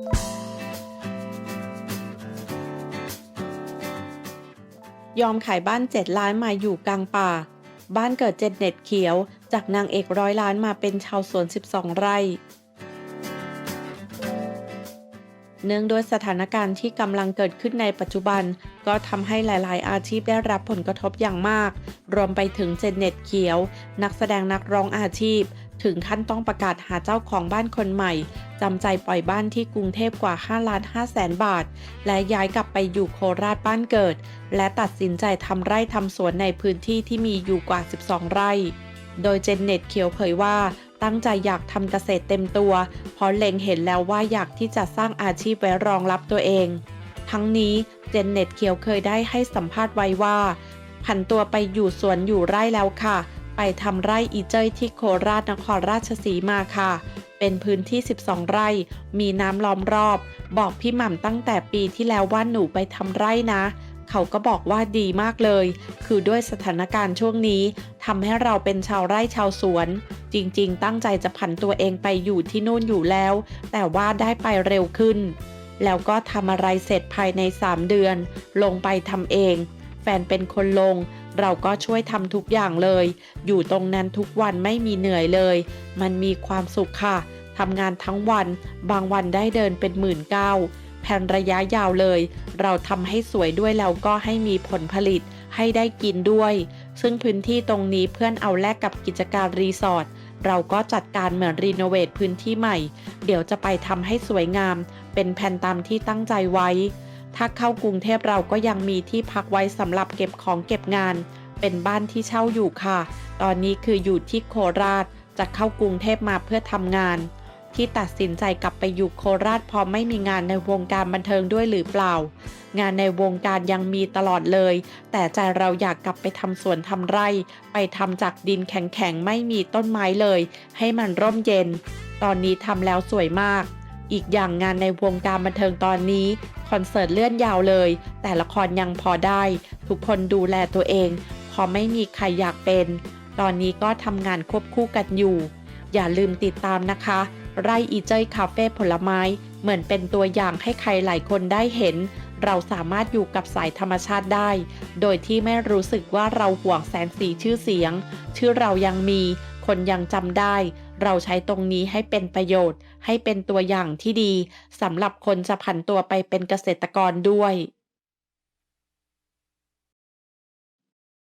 ยอมขายบ้าน7ล้านมาอยู่กลางป่า บ้านเกิดเจ็ดเน็ตเขียว จากนางเอกร้อยล้านมาเป็นชาวสวน 12 ไร่ เนื่องด้วยสถานการณ์ที่กำลังเกิดขึ้นในปัจจุบัน ก็ทำให้หลายๆ อาชีพได้รับผลกระทบอย่างมาก รวมไปถึงเจนเน็ตเขียว นักแสดงนักร้องอาชีพ ถึงขั้นต้องประกาศหาเจ้าของบ้านคนใหม่จำใจปล่อยบ้านที่กรุงเทพกว่า5ล้าน5แสนบาท และย้ายกลับไปอยู่โคราชบ้านเกิด และตัดสินใจทำไร่ทำสวนในพื้นที่ที่มีอยู่กว่า 12 ไร่ โดยเจนเน็ตเขียวเผยว่าตั้งใจอยากทำเกษตรเต็มตัว เพราะเล็งเห็นแล้วว่าอยากที่จะสร้างอาชีพไว้รองรับตัวเอง ทั้งนี้เจนเน็ตเขียวเคยได้ให้สัมภาษณ์ไว้ว่าผันตัวไปอยู่สวนอยู่ไร่แล้วค่ะ ไปทำไร่อีเจยที่โคราชนครราชสีมาค่ะ เป็นพื้นที่ 12 ไร่ มีน้ำล้อมรอบ บอกพี่หม่ำตั้งแต่ปีที่แล้วว่าหนูไปทำไร่นะ เขาก็บอกว่าดีมากเลย คือด้วยสถานการณ์ช่วงนี้ทำให้เราเป็นชาวไร่ชาวสวน จริงๆ ตั้งใจจะผันตัวเองไปอยู่ที่นู่นอยู่แล้ว แต่ว่าได้ไปเร็วขึ้น แล้วก็ทำอะไรเสร็จภายใน 3 เดือน ลงไปทำเอง นเป็นคนลง เราก็ช่วยทำทุกอย่างเลย อยู่ตรงนั้นทุกวันไม่มีเหนื่อยเลย มันมีความสุขค่ะทำงานทั้งวัน บางวันได้เดินเป็นหมื่นเก้าแผนระยะยาวเลย เราทำให้สวยด้วยแล้วก็ให้มีผลผลิต ให้ได้กินด้วย ซึ่งพื้นที่ตรงนี้เพื่อนเอาแลกกับกิจการรีสอร์ทเราก็จัดการเหมือนรีโนเวทพื้นที่ใหม่ เดี๋ยวจะไปทำให้สวยงาม เป็นแผนตามที่ตั้งใจไว้ ถ้าเข้ากรุงเทพเราก็ยังมีที่พักไว้สำหรับเก็บของเก็บงาน เป็นบ้านที่เช่าอยู่ค่ะ ตอนนี้คืออยู่ที่โคราช จะเข้ากรุงเทพมาเพื่อทำงาน ที่ตัดสินใจกลับไปอยู่โคราชเพราะไม่มีงานในวงการบันเทิงด้วยหรือเปล่า งานในวงการยังมีตลอดเลย แต่ใจเราอยากกลับไปทำสวนทำไร่ ไปทำจากดินแข็งๆไม่มีต้นไม้เลย ให้มันร่มเย็น ตอนนี้ทำแล้วสวยมาก อีกอย่างงานในวงการบันเทิงตอนนี้ คอนเสิร์ตเลื่อนยาวเลย แต่ละครยังพอได้ ทุกคนดูแลตัวเองพอไม่มีใครอยากเป็น ตอนนี้ก็ทำงานควบคู่กันอยู่ อย่าลืมติดตามนะคะ ไร่อีเจยคาเฟ่ผลไม้ เหมือนเป็นตัวอย่างให้ใครหลายคนได้เห็น เราสามารถอยู่กับสายธรรมชาติได้ โดยที่ไม่รู้สึกว่าเราห่วงแสงสีชื่อเสียง ชื่อเรายังมี คนยังจำได้ เราใช้ตรงนี้ให้เป็นประโยชน์ ให้เป็นตัวอย่างที่ดีสำหรับคนจะผันตัวไปเป็นเกษตรกรด้วย